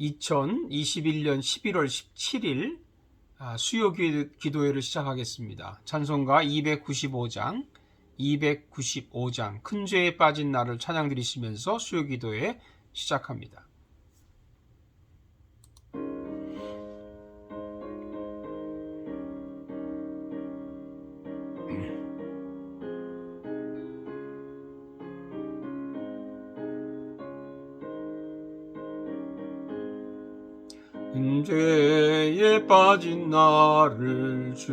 2021년 11월 17일 아, 수요 기- 기도회를 시작하겠습니다. 찬송가 295장, 295장 큰 죄에 빠진 나를 찬양 드리시면서 수요 기도회 시작합니다. 죄에 빠진 나를 주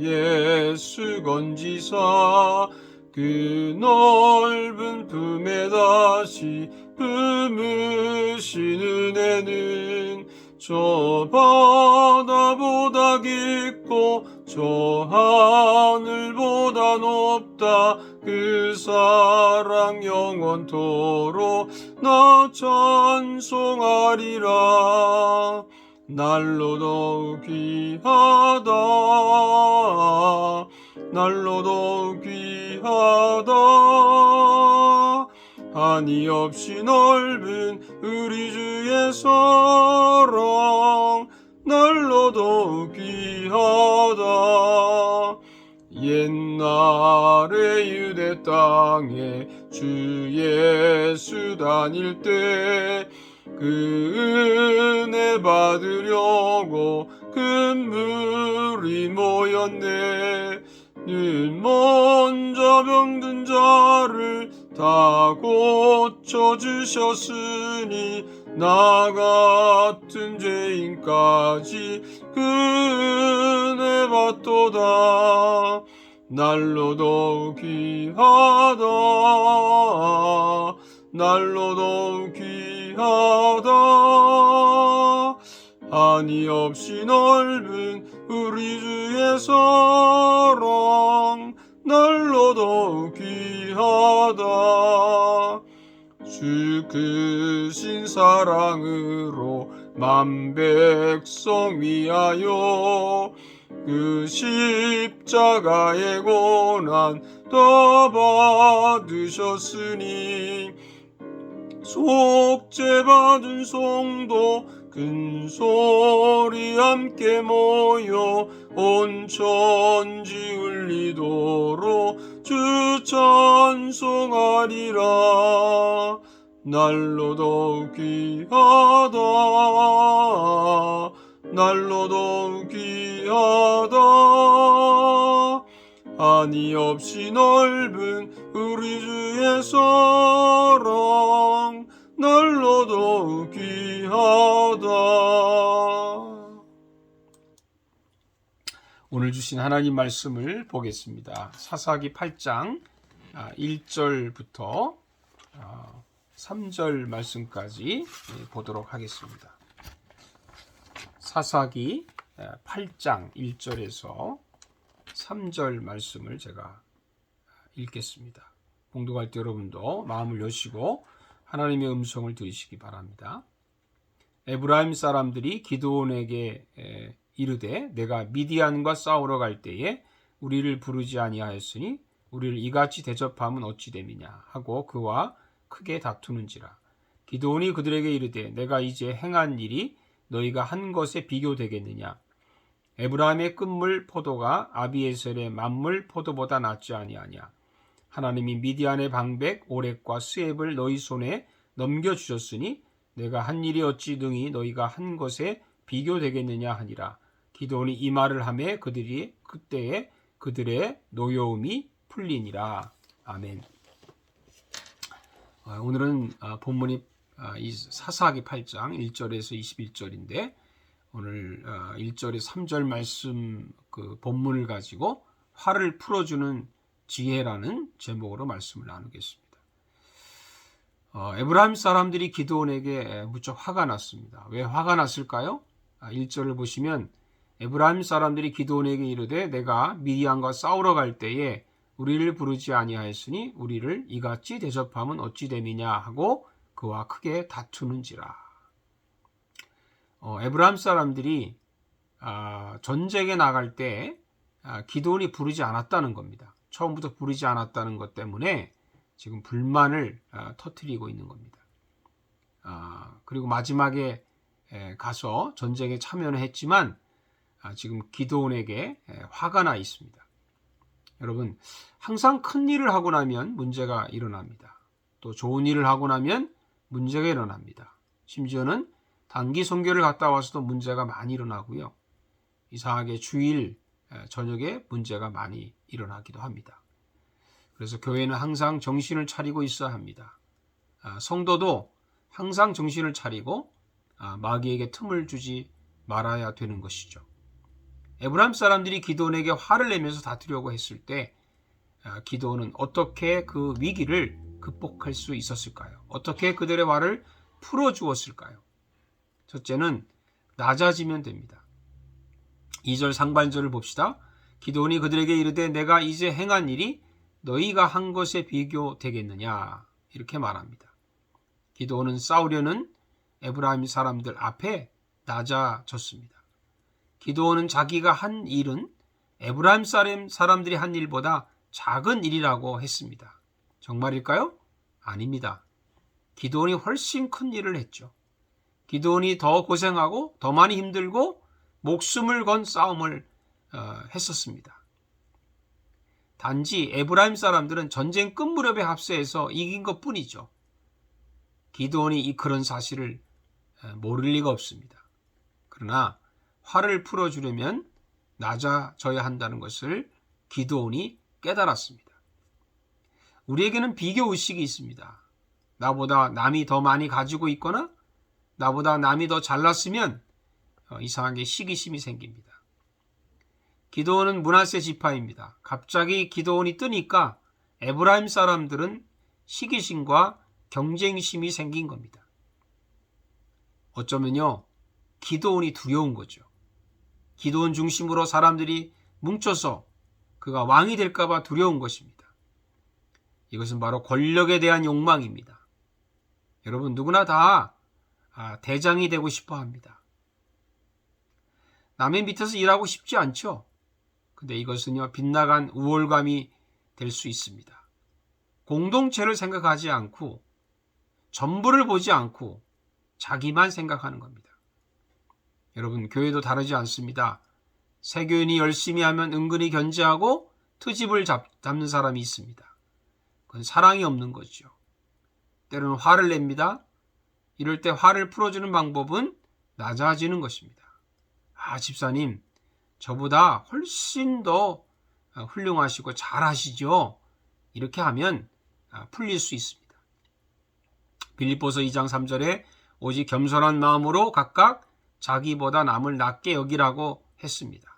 예수 건지사 그 넓은 품에 다시 품으신 은혜는 저 바다보다 깊고 저 하늘보다 높다. 그 사랑 영원토록 나 찬송하리라 날로 더욱 귀하다. 날로 더욱 귀하다. 한이 없이 넓은 우리 주의 사랑 날로 더욱 귀하다. 옛날에 유대 땅에 주 예수 다닐 때 그 은혜 받으려고 큰 물이 모였네. 늘 먼저 병든 자를 다 고쳐주셨으니 나 같은 죄인까지 그 은혜 받도다. 날로 더욱 귀하다. 날로 더욱 귀하다 한이 없이 넓은 우리 주의 사랑 날로 더욱 귀하다. 주 크신 사랑으로 만 백성 위하여 그 십자가의 고난 다 받으셨으니 속죄 받은 성도 큰 소리 함께 모여 온 천지 울리도록 주 찬송하리라. 날로 더욱 귀하다 날로 더욱 귀하다 한이 없이 넓은 우리 주의 사랑 날로 더욱 귀하다 오늘 주신 하나님 말씀을 보겠습니다. 사사기 8장 1절부터 3절 말씀까지 보도록 하겠습니다. 사사기 8장 1절에서 3절 말씀을 제가 읽겠습니다. 공독할 때 여러분도 마음을 여시고 하나님의 음성을 들으시기 바랍니다. 에브라임 사람들이 기드온에게 에, 이르되 내가 미디안과 싸우러 갈 때에 우리를 부르지 아니하였으니 우리를 이같이 대접함은 어찌 됨이냐 하고 그와 크게 다투는지라 기드온이 그들에게 이르되 내가 이제 행한 일이 너희가 한 것에 비교되겠느냐 에브라임의 끝물 포도가 아비에셀의 만물 포도보다 낫지 아니하냐? 하나님이 미디안의 방백 오렉과 스앱을 너희 손에 넘겨 주셨으니 내가 한 일이 어찌 등이 너희가 한 것에 비교되겠느냐 하니라. 기도온이 이 말을 하매 그들이 그때에 그들의 노여움이 풀리니라. 아멘. 아, 오늘은 아, 본문이 아, 이 사사기 8장 1절에서 21절인데 오늘 1절에 3절 말씀 그 본문을 가지고 화를 풀어주는 지혜라는 제목으로 말씀을 나누겠습니다. 어, 에브라임 사람들이 기드온에게 무척 화가 났습니다. 왜 화가 났을까요? 1절을 보시면 에브라임 사람들이 기드온에게 이르되 내가 미디안과 싸우러 갈 때에 우리를 부르지 아니하였으니 우리를 이같이 대접함은 어찌 됨이냐 하고 그와 크게 다투는지라. 어, 에브라임 사람들이 아, 전쟁에 나갈 때 아, 기도원이 부르지 않았다는 겁니다. 처음부터 부르지 않았다는 것 때문에 지금 불만을 아, 터트리고 있는 겁니다. 아, 그리고 마지막에 에, 가서 전쟁에 참여는 했지만 아, 지금 기도원에게 에, 화가 나 있습니다. 여러분 항상 큰 일을 하고 나면 문제가 일어납니다. 또 좋은 일을 하고 나면 문제가 일어납니다. 심지어는 단기 선교를 갔다 와서도 문제가 많이 일어나고요. 이상하게 주일 에, 저녁에 문제가 많이 일어나기도 합니다. 그래서 교회는 항상 정신을 차리고 있어야 합니다. 아, 성도도 항상 정신을 차리고 아, 마귀에게 틈을 주지 말아야 되는 것이죠. 에브라임 사람들이 기도원에게 화를 내면서 다투려고 했을 때 아, 기도원은 어떻게 그 위기를 극복할 수 있었을까요? 어떻게 그들의 화를 풀어주었을까요? 첫째는 낮아지면 됩니다. 2절 상반절을 봅시다. 기도원이 그들에게 이르되 내가 이제 행한 일이 너희가 한 것에 비교되겠느냐 이렇게 말합니다. 기도원은 싸우려는 에브라임 사람들 앞에 낮아졌습니다. 기도원은 자기가 한 일은 에브라임 사람들이 한 일보다 작은 일이라고 했습니다. 정말일까요? 아닙니다. 기도원이 훨씬 큰 일을 했죠. 기도원이 더 고생하고 더 많이 힘들고 목숨을 건 싸움을 어, 했었습니다. 단지 에브라임 사람들은 전쟁 끝 무렵에 합세해서 이긴 것 뿐이죠. 기도원이 이 그런 사실을 모를 리가 없습니다. 그러나 화를 풀어주려면 낮아져야 한다는 것을 기도원이 깨달았습니다. 우리에게는 비교 의식이 있습니다. 나보다 남이 더 많이 가지고 있거나 나보다 남이 더 잘났으면 어, 이상하게 시기심이 생깁니다. 기도원은 문하세 지파입니다. 갑자기 기도원이 뜨니까 에브라임 사람들은 시기심과 경쟁심이 생긴 겁니다. 어쩌면요, 기도원이 두려운 거죠. 기도원 중심으로 사람들이 뭉쳐서 그가 왕이 될까봐 두려운 것입니다. 이것은 바로 권력에 대한 욕망입니다. 여러분, 누구나 다 아, 대장이 되고 싶어 합니다. 남의 밑에서 일하고 싶지 않죠? 근데 이것은요, 빗나간 우월감이 될 수 있습니다. 공동체를 생각하지 않고, 전부를 보지 않고, 자기만 생각하는 겁니다. 여러분, 교회도 다르지 않습니다. 세교인이 열심히 하면 은근히 견제하고 트집을 잡, 잡는 사람이 있습니다. 그건 사랑이 없는 거죠. 때로는 화를 냅니다. 이럴 때 화를 풀어주는 방법은 낮아지는 것입니다. 아, 집사님, 저보다 훨씬 더 훌륭하시고 잘하시죠? 이렇게 하면 풀릴 수 있습니다. 빌립보서 2장 3절에 오직 겸손한 마음으로 각각 자기보다 남을 낮게 여기라고 했습니다.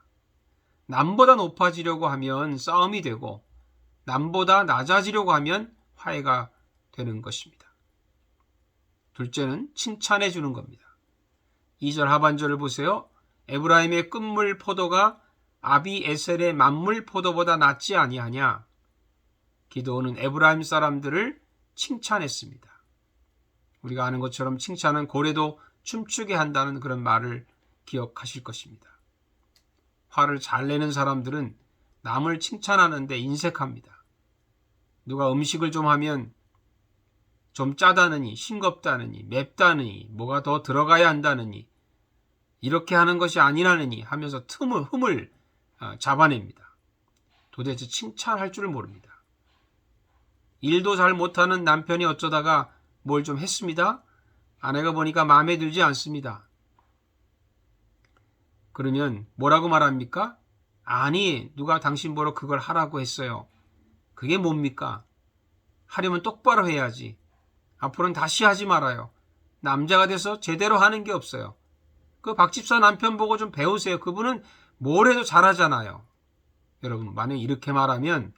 남보다 높아지려고 하면 싸움이 되고 남보다 낮아지려고 하면 화해가 되는 것입니다. 둘째는 칭찬해 주는 겁니다. 2절 하반절을 보세요. 에브라임의 끝물 포도가 아비 에셀의 만물 포도보다 낫지 아니하냐? 기도는 에브라임 사람들을 칭찬했습니다. 우리가 아는 것처럼 칭찬은 고래도 춤추게 한다는 그런 말을 기억하실 것입니다. 화를 잘 내는 사람들은 남을 칭찬하는데 인색합니다. 누가 음식을 좀 하면 좀 짜다느니, 싱겁다느니, 맵다느니, 뭐가 더 들어가야 한다느니, 이렇게 하는 것이 아니라느니 하면서 틈을, 흠을 아, 잡아냅니다. 도대체 칭찬할 줄을 모릅니다. 일도 잘 못하는 남편이 어쩌다가 뭘 좀 했습니다. 아내가 보니까 마음에 들지 않습니다. 그러면 뭐라고 말합니까? 아니, 누가 당신 보러 그걸 하라고 했어요. 그게 뭡니까? 하려면 똑바로 해야지. 앞으로는 다시 하지 말아요. 남자가 돼서 제대로 하는 게 없어요. 그 박집사 남편 보고 좀 배우세요. 그분은 뭘 해도 잘하잖아요. 여러분, 만약 이렇게 말하면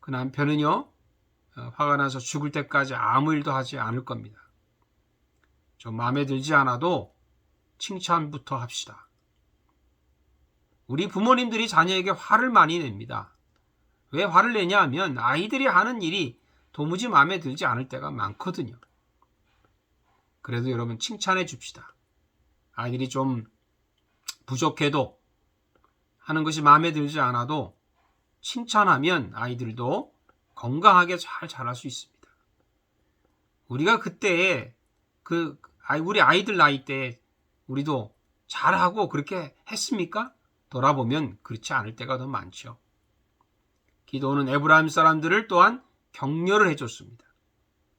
그 남편은요, 어, 화가 나서 죽을 때까지 아무 일도 하지 않을 겁니다. 좀 마음에 들지 않아도 칭찬부터 합시다. 우리 부모님들이 자녀에게 화를 많이 냅니다. 왜 화를 내냐 하면 아이들이 하는 일이 도무지 마음에 들지 않을 때가 많거든요. 그래도 여러분 칭찬해 줍시다. 아이들이 좀 부족해도 하는 것이 마음에 들지 않아도 칭찬하면 아이들도 건강하게 잘 자랄 수 있습니다. 우리가 그때 그 우리 아이들 나이 때 우리도 잘하고 그렇게 했습니까? 돌아보면 그렇지 않을 때가 더 많죠. 기도는 에브라임 사람들을 또한 격려를 해줬습니다.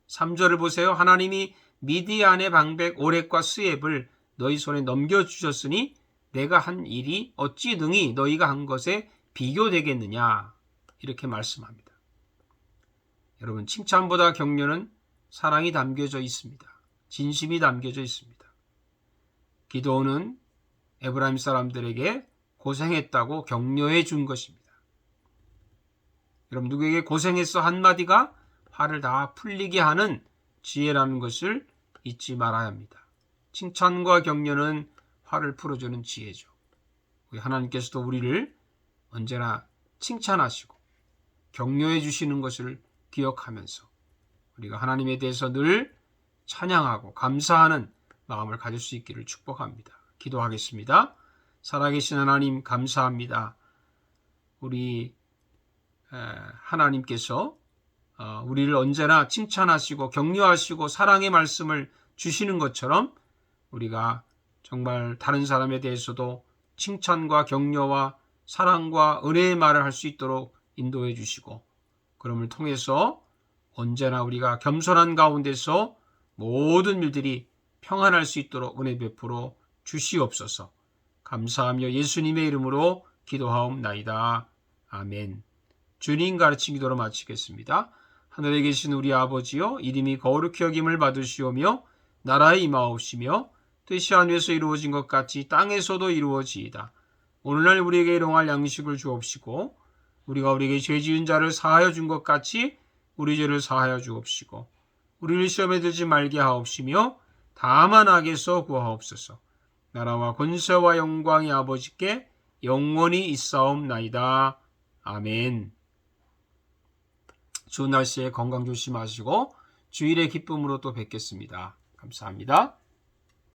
3절을 보세요. 하나님이 미디안의 방백 오렉과 스엡을 너희 손에 넘겨주셨으니 내가 한 일이 어찌 등이 너희가 한 것에 비교되겠느냐 이렇게 말씀합니다. 여러분 칭찬보다 격려는 사랑이 담겨져 있습니다. 진심이 담겨져 있습니다. 기도는 에브라임 사람들에게 고생했다고 격려해 준 것입니다. 여러분 누구에게 고생했어 한마디가 화를 다 풀리게 하는 지혜라는 것을 잊지 말아야 합니다. 칭찬과 격려는 화를 풀어주는 지혜죠. 하나님께서도 우리를 언제나 칭찬하시고 격려해 주시는 것을 기억하면서 우리가 하나님에 대해서 늘 찬양하고 감사하는 마음을 가질 수 있기를 축복합니다. 기도하겠습니다. 살아계신 하나님 감사합니다. 우리 에, 하나님께서 어, 우리를 언제나 칭찬하시고 격려하시고 사랑의 말씀을 주시는 것처럼 우리가 정말 다른 사람에 대해서도 칭찬과 격려와 사랑과 은혜의 말을 할 수 있도록 인도해 주시고 그럼을 통해서 언제나 우리가 겸손한 가운데서 모든 일들이 평안할 수 있도록 은혜 베풀어 주시옵소서. 감사하며 예수님의 이름으로 기도하옵나이다. 아멘. 주님 가르친 기도로 마치겠습니다. 하늘에 계신 우리 아버지여 이름이 거룩히 여김을 받으시오며 나라에 임하옵시며 뜻이 하늘에서 이루어진 것 같이 땅에서도 이루어지이다. 오늘날 우리에게 일용할 양식을 주옵시고 우리가 우리에게 죄 지은 자를 사하여 준 것 같이 우리 죄를 사하여 주옵시고 우리를 시험에 들지 말게 하옵시며 다만 악에서 구하옵소서. 나라와 권세와 영광이 아버지께 영원히 있사옵나이다. 아멘. 좋은 날씨에 건강 조심하시고 주일의 기쁨으로 또 뵙겠습니다. 감사합니다.